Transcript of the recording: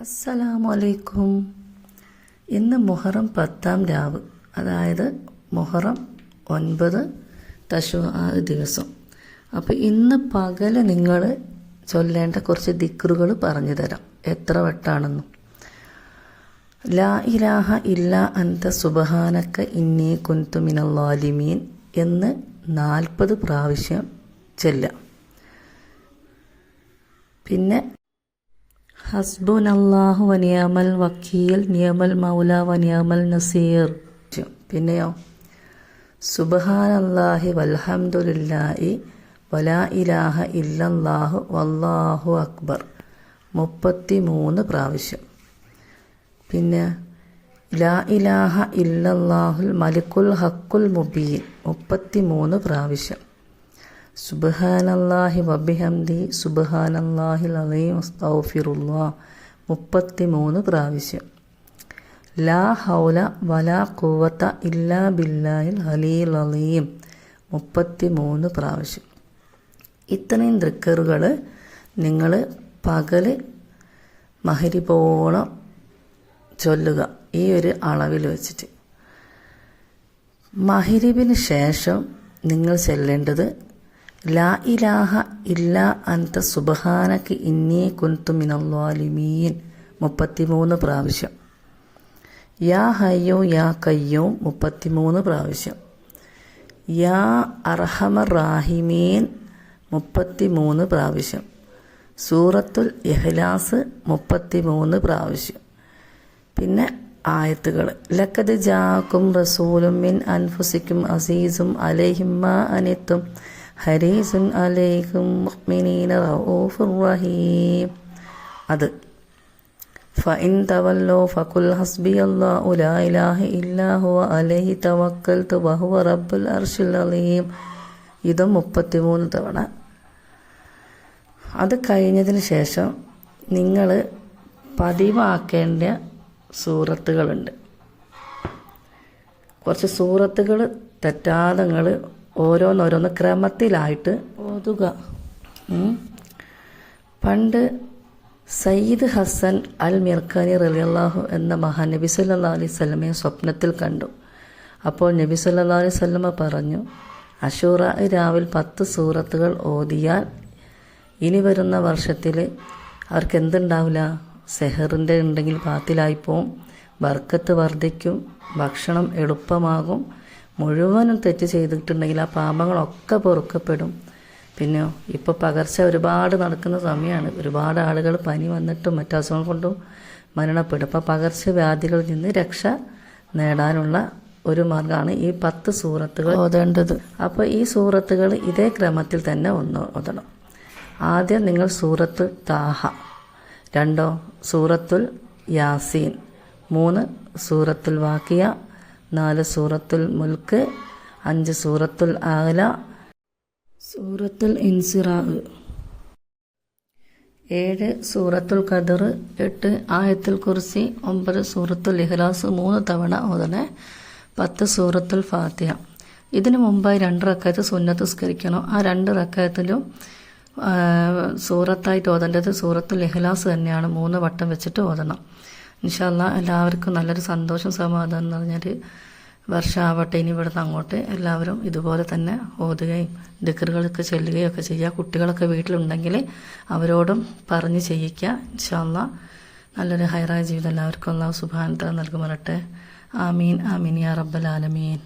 അസ്സലാമു അലൈക്കും ഇന്ന് മുഹറം പത്താം രാവ് അതായത് മുഹറം ഒൻപത് തശു ആ ദിവസം. അപ്പോൾ ഇന്ന് പകൽ നിങ്ങൾ ചൊല്ലേണ്ട കുറച്ച് ദിക്റുകൾ പറഞ്ഞു തരാം. എത്ര വട്ടാണെന്നും. ലാ ഇലാഹ ഇല്ല അന്ത സുബഹാനക്ക ഇന്നീ കുന്തു മിനല്ലാലിമീൻ എന്ന് നാൽപ്പത് പ്രാവശ്യം ചെല്ലാം പിന്നെ ഹസ്ബുൻ അള്ളാഹു വനിയാമൽ വക്കീൽ നിയമൽ മൗല വനിയമൽ നസീർ. പിന്നെയോ സുബഹാൻ അള്ളാഹി വൽഹംദുലില്ലാഹി വലാ ഇലാഹ ഇല്ലല്ലാഹു വല്ലാഹു അക്ബർ. മുപ്പത്തി മൂന്ന് പ്രാവശ്യം. പിന്നെ ലാ ഇലാഹ ഇല്ലല്ലാഹുൽ മലിക്കുൽ ഹക്കുൽ മുബീൻ. മുപ്പത്തി മൂന്ന് പ്രാവശ്യം. സുബഹാനല്ലാഹി വബിഹംദി സുബഹാനല്ലാഹി അലീം അസ്തൗഫിറുല്ലാ മുപ്പത്തി മൂന്ന് പ്രാവശ്യം. ലാ ഹൗല വലാ കുവത്ത ഇല്ലാ ബില്ലാഹിൽ അലീൽ അലീം. മുപ്പത്തി മൂന്ന് പ്രാവശ്യം. ഇത്രയും ദൃക്കറുകൾ നിങ്ങൾ പകൽ മഹരിപോളം ചൊല്ലുക ഈ ഒരു അളവിൽ വെച്ചിട്ട്. മഹരിബിന് ശേഷം നിങ്ങൾ ചെല്ലേണ്ടത് ലാ ഇലാഹ ഇല്ല അന്ത സുബഹാനക്ക് ഇന്നേ കുന്തു മിനല്ലാലിമീൻ മുപ്പത്തിമൂന്ന് പ്രാവശ്യം. യാ ഹയ്യോ യാ കയ്യോ മുപ്പത്തിമൂന്ന് പ്രാവശ്യം. യാ അർഹമ റാഹിമീൻ. മുപ്പത്തിമൂന്ന് പ്രാവശ്യം. സൂറത്തുൽ ഇഹ്ലാസ് മുപ്പത്തിമൂന്ന് പ്രാവശ്യം. പിന്നെ ആയത്തുകൾ. ലക്കത് ജാക്കും റസൂലും മിൻ അൻഫുസിക്കും അസീസും അലൈഹിമ്മ അനിത്തും. ഹരീസുൻ അലൈക്കും അത് ലാ ഇലാഹ ഹുവ അലൈഹി തവക്കൽതു റബ്ബുൽ തവണ. അത് കഴിഞ്ഞതിന് ശേഷം നിങ്ങൾ പതിവാക്കേണ്ട സൂറത്തുകളുണ്ട്. കുറച്ച് സൂറത്തുകൾ തെറ്റാതെ നിങ്ങൾ ഓരോന്നോരോന്ന് ക്രമത്തിലായിട്ട് ഓതുക. പണ്ട് സയ്യിദ് ഹസൻ അൽ മിർഖാനി റലിയല്ലാഹു എന്ന മഹാൻ നബി സല്ലാ അലൈഹി സ്വലമയെ സ്വപ്നത്തിൽ കണ്ടു. അപ്പോൾ നബി സല്ലാ അലൈഹി സ്വലമ പറഞ്ഞു അഷൂറ രാവിൽ പത്ത് സൂറത്തുകൾ ഓതിയാൽ ഇനി വരുന്ന വർഷത്തിൽ അവർക്ക് എന്തുണ്ടാവില്ല സെഹറിന്റെ ഉണ്ടെങ്കിൽ പാത്തിലായിപ്പോവും ബർക്കത്ത് വർദ്ധിക്കും ഭക്ഷണം എളുപ്പമാകും മുഴുവനും തെറ്റ് ചെയ്തിട്ടുണ്ടെങ്കിൽ ആ പാപങ്ങളൊക്കെ പൊറുക്കപ്പെടും. പിന്നെ ഇപ്പോൾ പകർച്ച ഒരുപാട് നടക്കുന്ന സമയമാണ് ഒരുപാട് ആളുകൾ പനി വന്നിട്ടും മറ്റു അസുഖങ്ങൾ കൊണ്ടും മരണപ്പെടും. അപ്പോൾ പകർച്ചവ്യാധികളിൽ നിന്ന് രക്ഷ നേടാനുള്ള ഒരു മാർഗമാണ് ഈ പത്ത് സൂറത്തുകൾ. ഓതേണ്ടത്. അപ്പോൾ ഈ സൂറത്തുകൾ ഇതേ ക്രമത്തിൽ തന്നെ ഒന്ന് ഓതണം. ആദ്യം നിങ്ങൾ സൂറത്ത് താഹ. രണ്ടോ സൂറത്തുൽ യാസീൻ. മൂന്ന് സൂറത്തുൽ വാക്കിയ. നാല് സൂറത്തുൽ മുൽക്ക് അഞ്ച് സൂറത്തുൽ ആല സൂറത്തുൽ ഇൻസിറാഹ് ഏഴ് സൂറത്തുൽ ഖദർ എട്ട് ആയത്തുൽ കുർസി ഒമ്പത് സൂറത്തുൽ ഇഹ്ലാസ് മൂന്ന് തവണ ഓതണേ പത്ത് സൂറത്തുൽ ഫാത്തിഹ. ഇതിനു മുമ്പായി രണ്ട് റക്കായത്ത് സുന്നത്ത് സ്കരിക്കണം ആ രണ്ട് റക്കായത്തിലും സൂറത്തായിട്ട് ഓതേണ്ടത് സൂറത്തുൽ ഇഹ്ലാസ് തന്നെയാണ്. മൂന്ന് വട്ടം വെച്ചിട്ട് ഓതണം. ഇൻഷാല്ല എല്ലാവർക്കും നല്ലൊരു സന്തോഷം സമാധാനം എന്ന് പറഞ്ഞാൽ വർഷമാവട്ടെ ഇനി ഇവിടുന്ന് അങ്ങോട്ട് എല്ലാവരും ഇതുപോലെ തന്നെ ഓതുകയും ദിക്കറുകളൊക്കെ ചെല്ലുകയും ഒക്കെ ചെയ്യുക. കുട്ടികളൊക്കെ വീട്ടിലുണ്ടെങ്കിൽ അവരോടും പറഞ്ഞ് ചെയ്യിക്കുക. ഇൻഷാല്ല നല്ലൊരു ഹൈറായ ജീവിതം എല്ലാവർക്കും അള്ളാഹു സുബാനത്ത നൽകുമറട്ടെ ആമീൻ ആമീൻ യാ റബ്ബൽ ആലമീൻ.